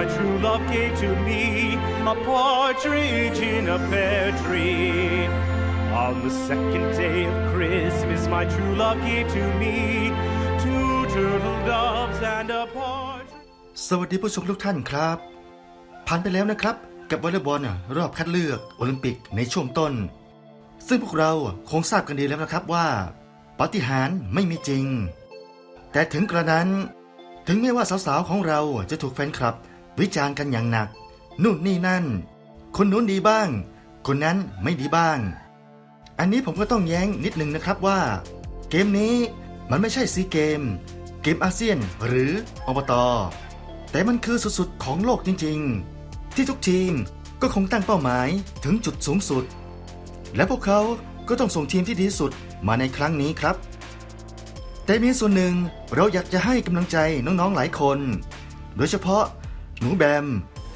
my true love gave to me a partridge in a pear tree. On the second day of Christmas, my true love gave to me two turtle doves and a partridge. สวัสดีผู้ชมทุกท่านครับ ผ่านไปแล้วนะครับ กับวอลเลย์บอลรอบคัดเลือกโอลิมปิกในช่วงต้น ซึ่งพวกเราคงทราบกันดีแล้วนะครับว่าปาฏิหาริย์ไม่มีจริง แต่ถึงกระนั้นถึงแม้ว่าสาวๆของเราจะถูกแฟนคลับ วิจารณ์กันอย่างหนัก นู่นนี่นั่น คนนู้นดีบ้าง คนนั้นไม่ดีบ้าง อันนี้ผมก็ต้องแย้งนิดนึงนะครับว่า เกมนี้มันไม่ใช่ซีเกม เกมอาเซียนหรืออบตแต่มันคือสุดๆของโลกจริงๆ ที่ทุกทีมก็คงตั้งเป้าหมายถึงจุดสูงสุด และพวกเขาก็ต้องส่งทีมที่ดีสุดมาในครั้งนี้ครับ แต่มีส่วนหนึ่งเราอยากจะให้กำลังใจน้องๆหลายคน โดยเฉพาะ หนูแบม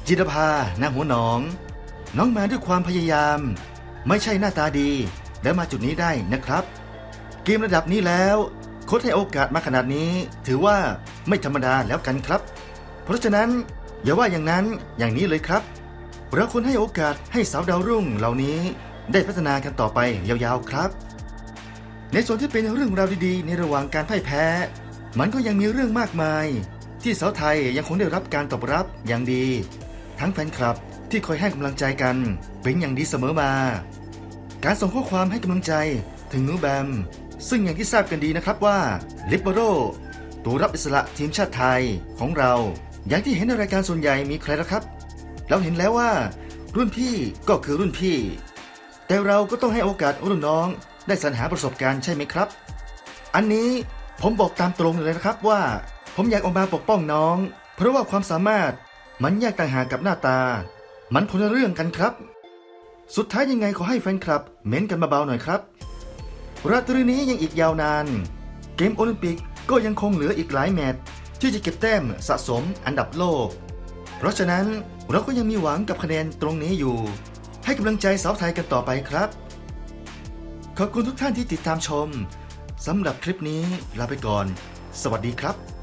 จิตรภาหน้าหัวหนอง น้องมาด้วยความพยายาม ไม่ใช่หน้าตาดี และมาจุดนี้ได้นะครับ เกมระดับนี้แล้วโค้ชให้โอกาสมาขนาดนี้ ถือว่าไม่ธรรมดาแล้วกันครับ เพราะฉะนั้นอย่าว่าอย่างนั้นอย่างนี้เลยครับเราควรให้โอกาสให้สาวดาวรุ่งเหล่านี้ได้พัฒนากันต่อไปยาวๆครับ ในส่วนที่เป็นเรื่องราวดีๆ ในระหว่างการพ่ายแพ้ มันก็ยังมีเรื่องมากมาย ที่สาวไทยยังคงได้รับการตอบรับอย่างดี ทั้งแฟนคลับที่คอยให้กำลังใจกันเป็นอย่างดีเสมอมา การส่งข้อความให้กำลังใจถึงนูแบม ซึ่งอย่างที่ทราบกันดีนะครับว่าลิปเบโรตัวรับอิสระทีมชาติไทยของเรา อย่างที่เห็นในรายการส่วนใหญ่มีใครละครับ เราเห็นแล้วว่า รุ่นพี่ก็คือรุ่นพี่ แต่เราก็ต้องให้โอกาสรุ่นน้องได้สรรหาประสบการณ์ใช่ไหมครับ อันนี้ผมบอกตามตรงเลยนะครับว่า ผมอยากออกมาปกป้องน้อง เพราะว่าความสามารถมันแยกต่างหากกับหน้าตา มันคนละเรื่องกันครับ สุดท้ายยังไงขอให้แฟนคลับ เม้นกันเบาๆหน่อยครับ ราตรีนี้ยังอีกยาวนาน เกมโอลิมปิกก็ยังคงเหลืออีกหลายแมตช์ที่จะเก็บแต้มสะสมอันดับโลก เพราะฉะนั้นเราก็ยังมีหวังกับคะแนนตรงนี้อยู่ ให้กำลังใจสาวไทยกันต่อไปครับ ขอบคุณทุกท่านที่ติดตามชมสำหรับคลิปนี้ลาไปก่อน สวัสดีครับ